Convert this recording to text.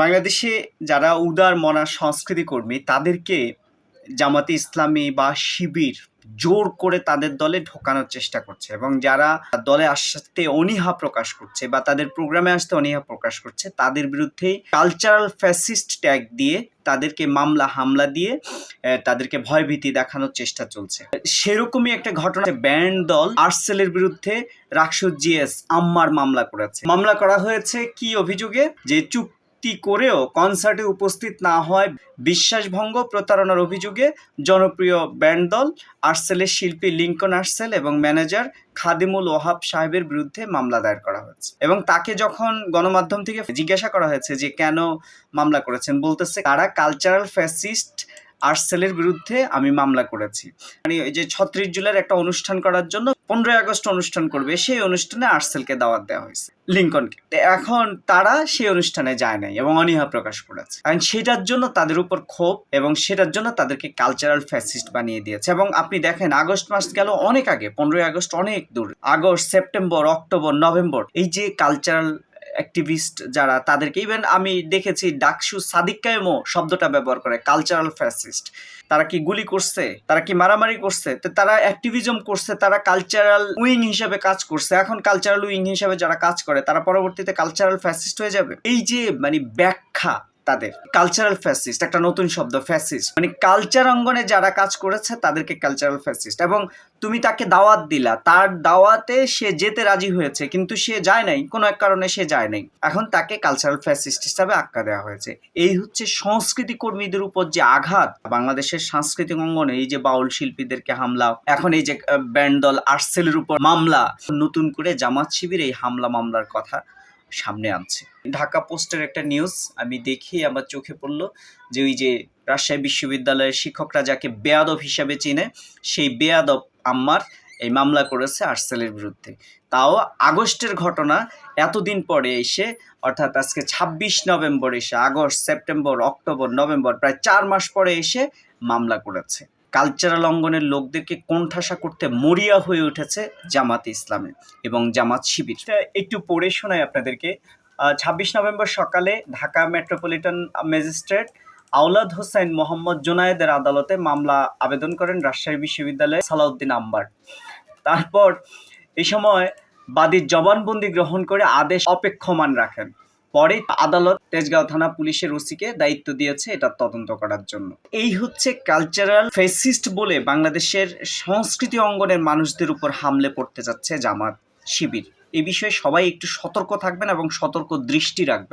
বাংলাদেশে যারা উদার মনা সংস্কৃতি কর্মী, তাদেরকে জামাতে ইসলামী বা শিবির জোর করে তাদের দলে ঢোকানোর চেষ্টা করছে এবং যারা দলে আসতে অনীহা প্রকাশ করছে বা তাদের প্রোগ্রামে আসতে অনীহা প্রকাশ করছে, তাদের বিরুদ্ধে কালচারাল ফ্যাসিস্ট ট্যাগ দিয়ে তাদেরকে মামলা, হামলা দিয়ে তাদেরকে ভয়ভীতি দেখানোর চেষ্টা চলছে। সেরকমই একটা ঘটনা ব্যান্ড দল আর্সেলের বিরুদ্ধে রাকসু জিএস আম্মার মামলা করেছে। মামলা করা হয়েছে কি অভিযোগে? যে চুক্তি করেও কনসার্টে উপস্থিত না হওয়ায় বিশ্বাসভঙ্গ প্রতারণার অভিযোগে জনপ্রিয় ব্যান্ড দল আর্সেলের শিল্পী লিঙ্কন আর্সেল এবং ম্যানেজার খাদিমুল ওহাব সাহেবের বিরুদ্ধে মামলা দায়ের করা হয়েছে। এবং তাকে যখন গণমাধ্যম থেকে জিজ্ঞাসা করা হয়েছে যে কেন মামলা করেছেন, বলতেছে তারা কালচারাল ফ্যাসিস্ট আর্সেলের বিরুদ্ধে আমি মামলা করেছি। মানে যে ছত্রিশ জুলাইয়ের একটা অনুষ্ঠান করার জন্য পনেরোই আগস্ট অনুষ্ঠান করবে, সেই অনুষ্ঠানে আর্সেলকে দাওয়াত দেওয়া হয়েছে লিঙ্কনকে এখন তারা সেই অনুষ্ঠানে যায় নাই এবং অনীহা প্রকাশ করেছে। কারণ সেটার জন্য তাদের উপর ক্ষোভ এবং সেটার জন্য তাদেরকে কালচারাল ফ্যাসিস্ট বানিয়ে দিয়েছে। এবং আপনি দেখেন, আগস্ট মাস গেল অনেক আগে, পনেরোই আগস্ট অনেক দূর। আগস্ট, সেপ্টেম্বর, অক্টোবর, নভেম্বর, এই যে কালচারাল অ্যাক্টিভিস্ট যারা, তাদেরকে ইভেন আমি দেখেছি ডাকসু সাদিক কায়েমও শব্দটা ব্যবহার করে কালচারাল ফ্যাসিস্ট তারা কি গুলি করছে? তারা কি মারামারি করছে? তারা অ্যাক্টিভিজম করছে, তারা কালচারাল উইং হিসেবে কাজ করছে। এখন কালচারাল উইং হিসেবে যারা কাজ করে, তারা পরবর্তীতে কালচারাল ফ্যাসিস্ট হয়ে যাবে। এই যে মানে ব্যাখ্যা তাদের। কালচারাল ফ্যাসিস্ট একটা নতুন শব্দ ফ্যাসিস্ট মানে কালচার অঙ্গনে যারা কাজ করেছে, তাদেরকে কালচারাল ফ্যাসিস্ট এবং তুমি তাকে দাওয়াত দিলা। তার দাওয়াতে সে যেতে রাজি হয়েছে, কিন্তু সে যায় নাই। কোনো এক কারণে সে যায় নাই। এখন তাকে কালচারাল ফ্যাসিস্ট হিসাবে আখ্যা দেওয়া হয়েছে। এই হচ্ছে সংস্কৃতি কর্মীদের উপর যে আঘাত। বাংলাদেশের সাংস্কৃতিক অঙ্গনে এই যে বাউল শিল্পীদেরকে হামলা, এখন এই যে ব্যান্ড দল আর্সেলের উপর মামলা, নতুন করে জামাত শিবির এই হামলা মামলার কথা সামনে আনছে। ঢাকা পোস্টের একটা নিউজ আমি দেখি আমার চোখে পড়ল যে ওই যে রাজশাহী বিশ্ববিদ্যালয়ের শিক্ষকরা যাকে বেয়াদব হিসাবে চিনে, সেই বেয়াদব আম্মার এই মামলা করেছে আর্সেলের বিরুদ্ধে। তাও আগস্টের ঘটনা এতদিন পরে এসে, অর্থাৎ আজকে ছাব্বিশ নভেম্বর এসে, আগস্ট, সেপ্টেম্বর, অক্টোবর, নভেম্বর, প্রায় চার মাস পরে এসে মামলা করেছে। কালচারাল অঙ্গনের লোকদেরকে কোণঠাসা করতে মরিয়া হয়ে উঠেছে জামাত ইসলামে এবং জামাত শিবির। একটু পড়ে শোনাই আপনাদেরকে। ছাব্বিশ নভেম্বর সকালে ঢাকা মেট্রোপলিটন ম্যাজিস্ট্রেট আওলাদ হোসেন মোহাম্মদ জোনায়েদের আদালতে মামলা আবেদন করেন রাজশাহী বিশ্ববিদ্যালয়ে সালাউদ্দিন আম্বার। তারপর এই সময় বাদীর জবানবন্দি গ্রহণ করে আদেশ অপেক্ষমান রাখেন। পরে আদালত তেজগাঁও থানা পুলিশের ওসিকে দায়িত্ব দিয়েছে এটা তদন্ত করার জন্য। এই হচ্ছে কালচারাল ফেসিস্ট বলে বাংলাদেশের সংস্কৃতি অঙ্গনের মানুষদের উপর হামলে পড়তে যাচ্ছে জামাত শিবির। এ বিষয়ে সবাই একটু সতর্ক থাকবেন এবং সতর্ক দৃষ্টি রাখবেন।